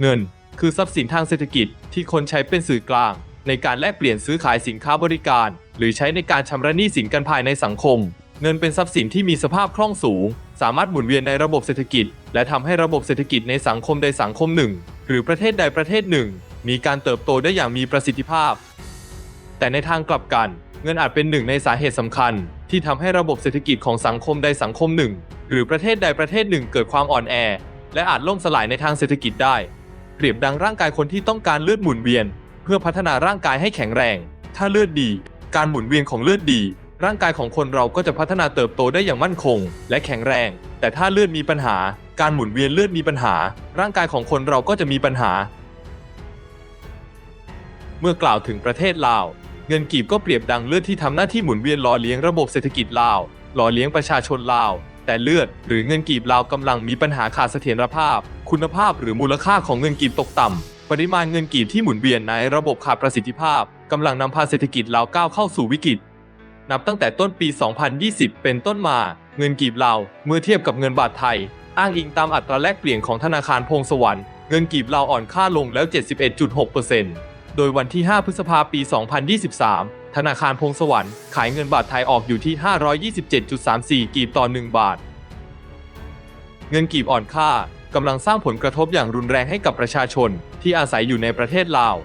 เงิน คือทรัพย์สินทางเศรษฐกิจที่คนใช้เป็นสื่อกลาง ในการแลกเปลี่ยนซื้อขายสินค้าบริการ หรือใช้ในการชำระหนี้สินกันภายในสังคม เงินเป็นทรัพย์สินที่มีสภาพคล่องสูง สามารถหมุนเวียนในระบบเศรษฐกิจ และทำให้ระบบเศรษฐกิจในสังคมใดสังคมหนึ่ง หรือประเทศใดประเทศหนึ่ง มีการเติบโตได้อย่างมีประสิทธิภาพ แต่ในทางกลับกัน เงินอาจเป็นหนึ่งในสาเหตุสำคัญ ที่ทำให้ระบบเศรษฐกิจของสังคมใดสังคมหนึ่ง หรือประเทศใดประเทศหนึ่งเกิดความอ่อนแอ และอาจล่มสลายในทางเศรษฐกิจได้ เปรียบดังร่างกายคนที่ต้องการเลือดหมุนเวียน เพื่อพัฒนาร่างกายให้แข็งแรง ถ้าเลือดดี การหมุนเวียนของเลือดดี ร่างกายของคนเราก็จะพัฒนาเติบโตได้อย่างมั่นคง และแข็งแรง แต่ถ้าเลือดมีปัญหา การหมุนเวียนเลือดมีปัญหา ร่างกายของคนเราก็จะมีปัญหา เมื่อกล่าวถึงประเทศลาว เงินกีบก็เปรียบดังเลือดที่ทำหน้าที่หมุนเวียนหล่อเลี้ยงระบบเศรษฐกิจลาวหล่อเลี้ยงประชาชนลาว แต่เลือดหรือเงินกีบลาวกำลังมีปัญหาขาดเสถียรภาพ คุณภาพหรือมูลค่าของเงินกีบตกต่ำ ปริมาณเงินกีบที่หมุนเวียนในระบบขาดประสิทธิภาพกำลังนำพาเศรษฐกิจลาวก้าวเข้าสู่วิกฤต นับตั้งแต่ต้นปี 2020 เป็นต้นมา เงินกีบลาวเมื่อเทียบกับเงินบาทไทย อ้างอิงตามอัตราแลกเปลี่ยนของธนาคารพงศวรรค์เงินกีบลาวอ่อนค่าลงแล้ว 71.6%โดยวันที่ 5 พฤษภาปี 2023 ธนาคารพงศวรรค์ขายเงินบาทไทยออกอยู่ที่ 527.34 กีบต่อ 1 บาท เงินกีบอ่อนค่ากำลังสร้างผลกระทบอย่างรุนแรงให้กับประชาชนที่อาศัยอยู่ในประเทศลาว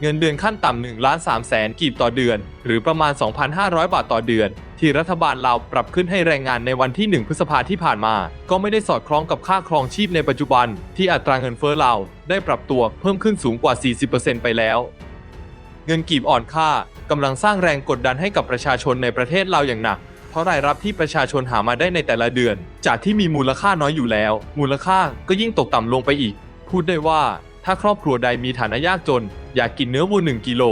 เงินเดือนขั้นต่ำ1ล้าน3แสนกีบต่อเดือน หรือประมาณ 2,500 บาทต่อเดือน ที่รัฐบาลลาวปรับขึ้นให้แรงงานในวันที่ 1 พฤษภาที่ผ่านมา ก็ไม่ได้สอดคล้องกับค่าครองชีพในปัจจุบัน ที่อัตราเงินเฟ้อลาวได้ปรับตัวเพิ่มขึ้นสูงกว่า 40%ไปแล้ว เงินกีบอ่อนค่ากำลังสร้างแรงกดดันให้กับประชาชนในประเทศลาอย่างหนัก เพราะรายรับที่ประชาชนหามาได้ในแต่ละเดือน จากที่มีมูลค่าน้อยอยู่แล้ว มูลค่าก็ยิ่งตกต่ำลงไปอีก พูดได้ว่า ถ้าครอบครัวใดมีฐานะยากจน อยากกินเนื้อวัว1กิโล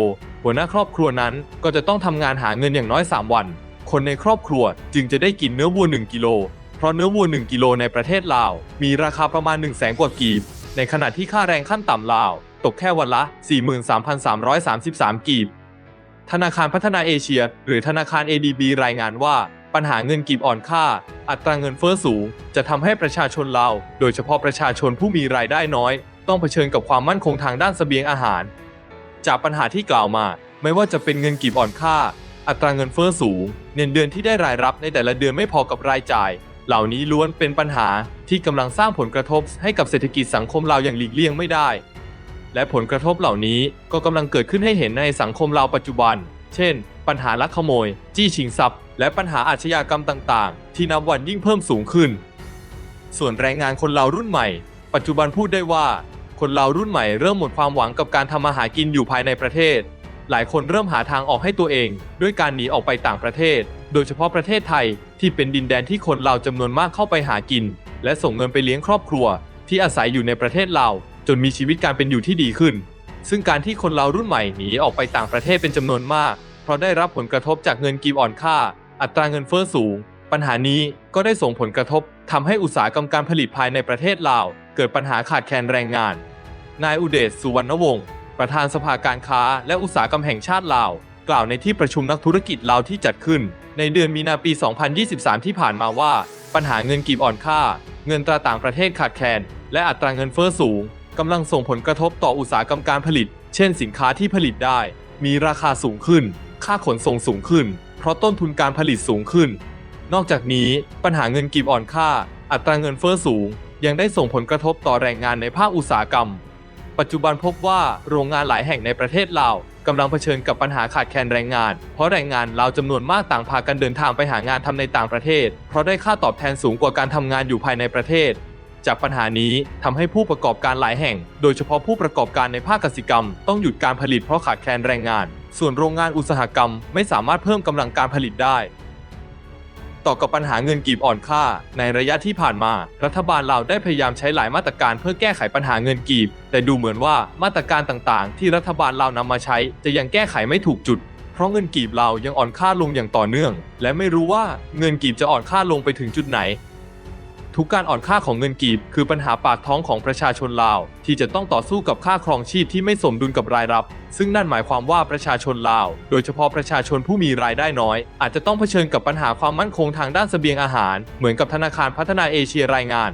หัวหน้าครอบครัวนั้นก็จะต้องทำงานหาเงินอย่างน้อย 3 วัน คนในครอบครัวจึงจะได้กินเนื้อวัว1กิโลเพราะเนื้อวัว1กิโลในประเทศลาว มีราคาประมาณ1 0 0 0 0แสนกว่ากีบ ในขณะที่ค่าแรงขั้นต่ำลาว ตกแค่วันละ 43,333 กีบ ธนาคารพัฒนาเอเชีย หรือธนาคาร ADB รายงานว่า ปัญหาเงินกีบอ่อนค่า อัตราเงินเฟ้อสูง จะทำให้ประชาชนลาโดยเฉพาะประชาชนผู้มีรายได้น้อย ต้องเผชิญกับความมั่นคงทางด้านเสบียงอาหาร จากปัญหาที่กล่าวมา ไม่ว่าจะเป็นเงินกีบอ่อนค่า อัตราเงินเฟ้อสูง เงินเดือนที่ได้รายรับในแต่ละเดือนไม่พอกับรายจ่ายเหล่านี้ล้วนเป็นปัญหาที่กำลังสร้างผลกระทบให้กับเศรษฐกิจสังคมลาอย่างหลีกเลี่ยงไม่ได้ และผลกระทบเหล่านี้ก็กำลังเกิดขึ้นให้เห็นในสังคมลาวปัจจุบัน เช่น ปัญหาลักขโมย จี้ชิงทรัพย์ และปัญหาอาชญากรรมต่างๆ ที่นับวันยิ่งเพิ่มสูงขึ้น ส่วนแรงงานคนลาวรุ่นใหม่ ปัจจุบันพูดได้ว่า คนลาวรุ่นใหม่เริ่มหมดความหวังกับการทำมาหากินอยู่ภายในประเทศ หลายคนเริ่มหาทางออกให้ตัวเอง ด้วยการหนีออกไปต่างประเทศ โดยเฉพาะประเทศไทยที่เป็นดินแดนที่คนลาวจำนวนมากเข้าไปหากิน และส่งเงินไปเลี้ยงครอบครัว ที่อาศัยอยู่ในประเทศลาว จนมีชีวิตการเป็นอยู่ที่ดีขึ้น ซึ่งการที่คนลาวรุ่นใหม่หนีออกไปต่างประเทศเป็นจำนวนมาก เพราะได้รับผลกระทบจากเงินกีบอ่อนค่า อัตราเงินเฟ้อสูง ปัญหานี้ก็ได้ส่งผลกระทบทำให้อุตสาหกรรมการผลิตภายในประเทศลาว เกิดปัญหาขาดแคลนแรงงาน นายอุเดชสุวรรณวงศ์ประธานสภาการค้า และอุตสาหกรรมแห่งชาติลาว กล่าวในที่ประชุมนักธุรกิจลาวที่จัดขึ้น ในเดือนมีนาปี 2023 ที่ผ่านมาว่า ปัญหาเงินกีบอ่อนค่า เงินตราต่างประเทศขาดแคลน และอัตราเงินเฟ้อสูงกำลังส่งผลกระทบต่ออุตสาหกรรมการผลิต เช่นสินค้าที่ผลิตได้ มีราคาสูงขึ้น ค่าขนส่งสูงขึ้น เพราะต้นทุนการผลิตสูงขึ้น นอกจากนี้ปัญหาเงินกีบอ่อนค่า อัตราเงินเฟ้อสูง ยังได้ส่งผลกระทบต่อแรงงานในภาคอุตสาหกรรม ปัจจุบันพบว่าโรงงานหลายแห่งในประเทศลาวกำลังเผชิญกับปัญหาขาดแคลนแรงงาน เพราะแรงงานลาวจำนวนมากต่างพากันเดินทางไปหางานทำในต่างประเทศ เพราะได้ค่าตอบแทนสูงกว่าการทำงานอยู่ภายในประเทศ จากปัญหานี้ทำให้ผู้ประกอบการหลายแห่ง โดยเฉพาะผู้ประกอบการในภาคกสิกรรม ต้องหยุดการผลิตเพราะขาดแคลนแรงงาน ส่วนโรงงานอุตสาหกรรม ไม่สามารถเพิ่มกำลังการผลิตได้ ต่อกับปัญหาเงินกีบอ่อนค่า ในระยะที่ผ่านมา รัฐบาลลาวได้พยายามใช้หลายมาตรการเพื่อแก้ไขปัญหาเงินกีบ แต่ดูเหมือนว่ามาตรการต่างๆ ที่รัฐบาลลาวนำมาใช้ จะยังแก้ไขไม่ถูกจุด เพราะเงินกีบลาวยังอ่อนค่าลงอย่างต่อเนื่อง และไม่รู้ว่าเงินกีบจะอ่อนค่าลงไปถึงจุดไหน ทุกการอ่อนค่าของเงินกีบ คือปัญหาปากท้องของประชาชนลาว ที่จะต้องต่อสู้กับค่าครองชีพที่ไม่สมดุลกับรายรับ ซึ่งนั่นหมายความว่าประชาชนลาว โดยเฉพาะประชาชนผู้มีรายได้น้อย อาจจะต้องเผชิญกับปัญหาความมั่นคงทางด้านเสบียงอาหาร เหมือนกับธนาคารพัฒนาเอเชียรายงาน